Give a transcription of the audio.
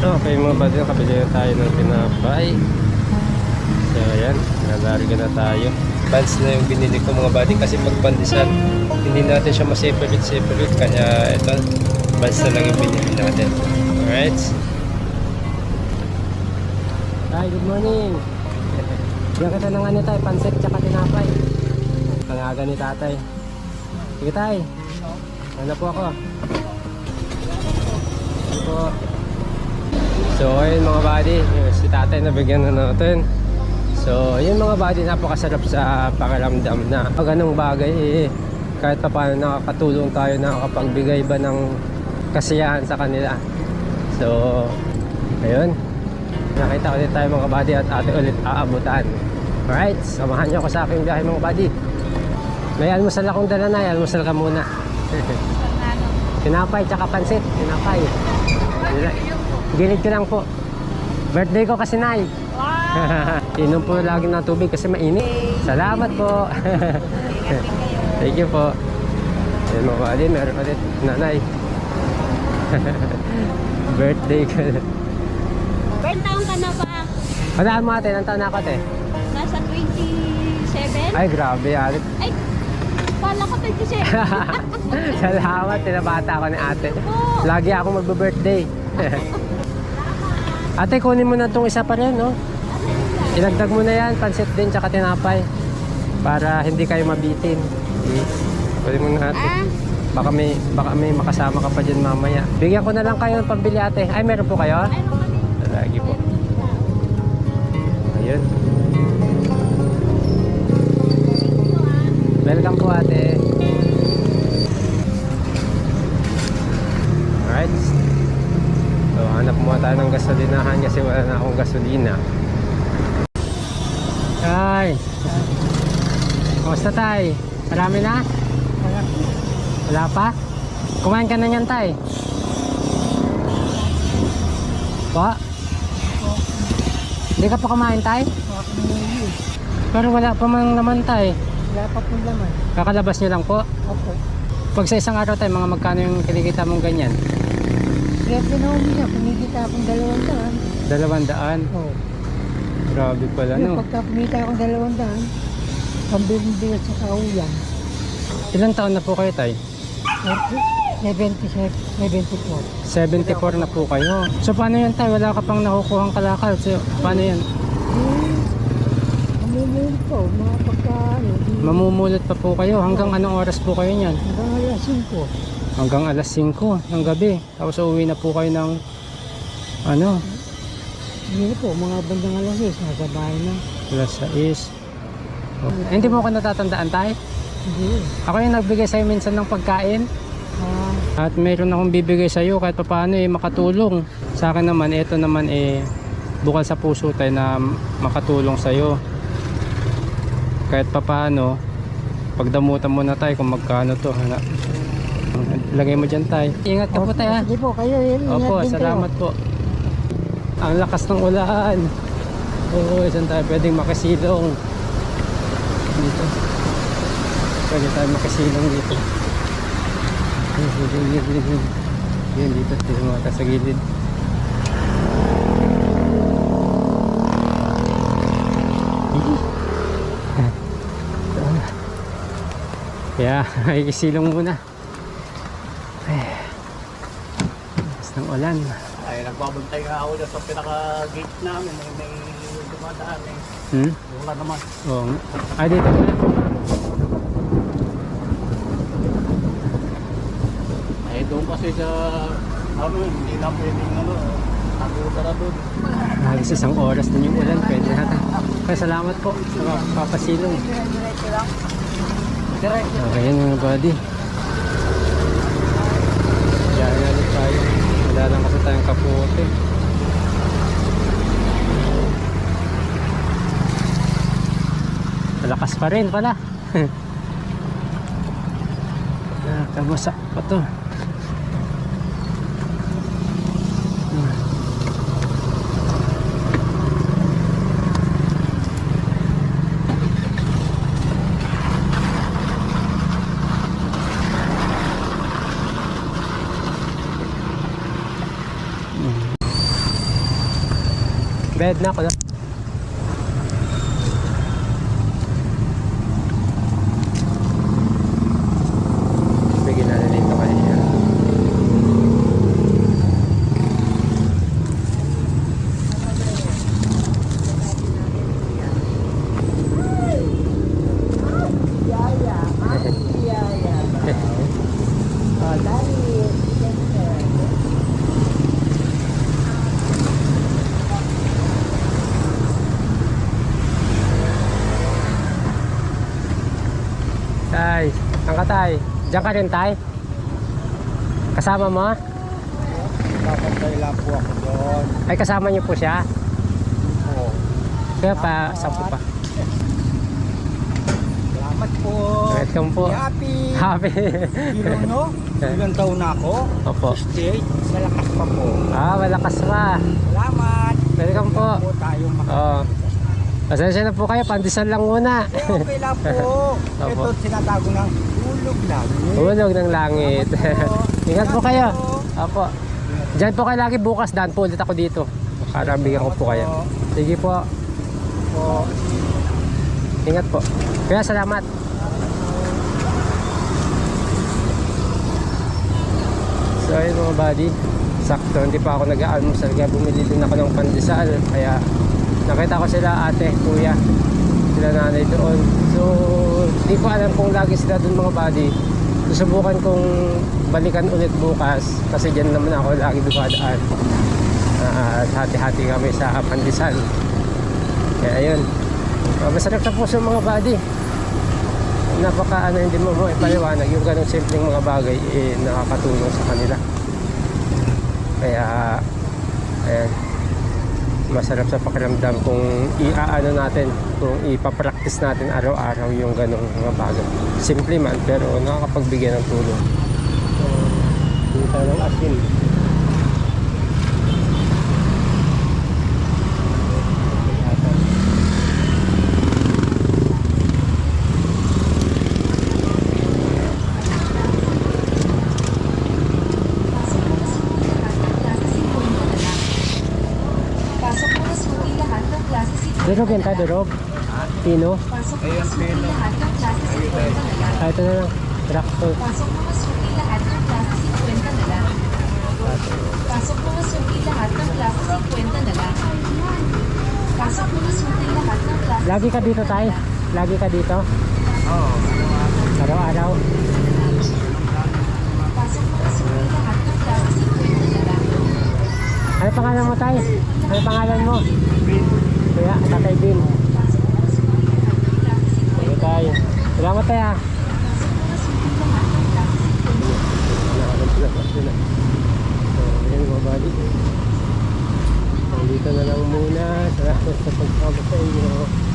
Okay mga buddy, nakabili na tayo ng tinapay. So ayan, nalarga na tayo. Buns na yung binili ko mga buddy kasi pag pandesal, hindi natin siya ma-separate-separate. Kaya ito, buns na lang yung binili natin. Alright? Hi, good morning! Bigyan kita ng ano tayo, pansit tsaka tinapay. Ang ni tatay. Sige tay. Ano po ako? Ano po? So ayun mga buddy, si tatay nabigyan na natin. So yun mga buddy, napakasarap sa pakiramdam na pag anong bagay eh, kahit pa paano nakakatulong tayo, nakakapagbigay ba ng kasiyahan sa kanila. So ayun, nakita ulit tayo mga buddy at ate ulit aabutan. Alright, samahan niyo ako sa aking biyahe mga buddy. May almusal akong dala na, almusal ka muna. Tinapay, tsaka pansit. Tinapay. Gilid ko lang po. Birthday ko kasi nay. Inom po lagi ng tubig kasi mainit. Salamat po. Thank you po. Ayun mga kali, meron ulit. Nanay. Birthday ko. Burn taon ka na ba? Palaan mo ate, ng taon na ako ate. Nasa 27? Ay grabe alit. Ay, kala ko 27. Salamat, tinabata ako ni ate. Lagi ako magbe-birthday. Ate, kunin mo na itong isa pa rin, no? Ilagdag mo na yan, pansit din, tsaka tinapay. Para hindi kayo mabitin. Okay. Kunin mo na ate. ah, Baka may, baka may makasama ka pa dyan mamaya. Bigyan ko na lang kayo ng pambili ate. Ay, meron po kayo? kami. Lagi po. Ayun. Welcome po ate. Kasi wala na akong gasolina. Tay. Kumusta tay? Marami na? Wala pa? Kumain ka na niyan tay? Pa? Hindi ka pa kumain tay? Pero wala pa man naman tay. Wala pa pong laman. Kakalabas niyo lang po. Opo. Pag sa isang araw tayo, mga magkano yung kinikita mong ganyan? Kaya pinawin niya, kumikita akong dalawang daan. Dalawang daan. Oo. Grabe pala, no? Pagka kumita akong dalawang daan, pambiling bigas sa kauyan. Ilang taon na po kayo, tay? 77, 74. 74 na po kayo. So, paano yan, tay? Wala ka pang nakukuhang kalakal. So, paano yan? Eh, Mamimili po, mga pagka ano, di, Mamumulot pa po kayo. Hanggang anong oras po kayo niyan? hanggang alas 5. Hanggang alas 5 ng gabi. Tapos uuwi na po kayo ng ano, Hindi po, mga bandang alas 6, nasa bahay na. alas 6. Okay. Hindi mo ako natatandaan, tay? Hindi. Ako yung nagbigay sa'yo minsan ng pagkain. Ah, At mayroon akong bibigay sa iyo kahit paano eh makatulong. Sa akin naman, ito naman eh bukal sa puso tayo na makatulong sa iyo. Kahit papaano, pagdamutan mo na tayo kung magkano to. Hala. Lagay mo dyan tayo. Ingat ka po opo, tayo ha. Sige po, kayo, ingat Opo, din salamat po. Ang lakas ng ulan. Oo, saan tayo pwedeng makasilong? Dito. Pwede tayo makasilong dito. Yan dito, dito mga sa gilid. Kaya, ikisilong muna. Ay, lakas ng ulan. Ay, nagbabantay nga ako sa pinaka-gate namin. May, may dumadaan eh. Hmm? Wala naman. Oo. Ay, dito muna. Ay, doon kasi sa... Ano, hindi na pwedeng ano. Na doon. Halos isang oras din yung ulan. Pwede natin. Kaya salamat po sa papasilong. Direct. Okay, yan mga buddy. Diyan na ulit tayo. Wala lang kasi tayong kapote. Malakas pa rin pala. ah, kamusak pa to. Bed na ako na. Bigyan na rin dito kanina. Tay, ang ka tay? Diyan ka rin tay? Kasama mo? Kapantay lang po ako doon. Ay kasama niyo po siya? Oo. Kaya pa, saan po pa? Salamat po. Welcome po. Happy. Happy. Ilan no? Ilang taon na ako? Opo. Stay. Malakas pa po. Ah, malakas pa. Salamat. Welcome po. po tayong maka- Oo. Pasensya na po kayo, pandesal lang muna. Okay lang po. Ito tinatago ng Hulog ng langit. Ingat po kayo. Opo. Diyan po kayo lagi bukas, daan po ulit ako dito. Para bigyan ko po kayo. Sige po. Po. Ingat po. Kaya salamat. So ayun mga buddy. Sakto, hindi pa ako nag-almusal kaya bumili din ako ng pandesal. Kaya nakita ko sila ate, kuya. Sila nanay doon. So hindi ko alam kung lagi sila doon mga buddy. Susubukan kong balikan ulit bukas kasi dyan naman ako lagi dumadaan. Ah, At hati-hati kami sa pandesal. Kaya ayun. Uh, masarap sa puso mga buddy. Napaka ano hindi mo mo ipaliwanag yung ganong simpleng mga bagay eh, nakakatulong sa kanila. Kaya ayan, masarap sa pakiramdam kung iaano natin, kung ipapractice natin araw-araw yung ganong mga bagay. Simple man pero nakakapagbigay ng tulong. So, dito ng asin. Durog yan tayo, durog. Pino. Pasok si Kwenta na lang. Ah, ito na lang. Rockfall. Pasok mo na suki lahat ng klase si Kwenta na lang. Pasok mo na suki lahat ng klase si Kwenta na lang. Pasok mo na suki lahat ng klase Lagi ka dito tayo? Lagi ka dito? Oo. Araw-araw? Pasok mo na suki lahat ng klase si Kwenta na lang. Ano pangalan mo tayo? Ano pangalan mo? Kuya, Tatay Bin. Pasok mo na suki lahat ng klase si Ano tayo? Salamat tayo. yun mga buddy. Nandito na lang muna. Salamat sa pagkakaba sa inyo.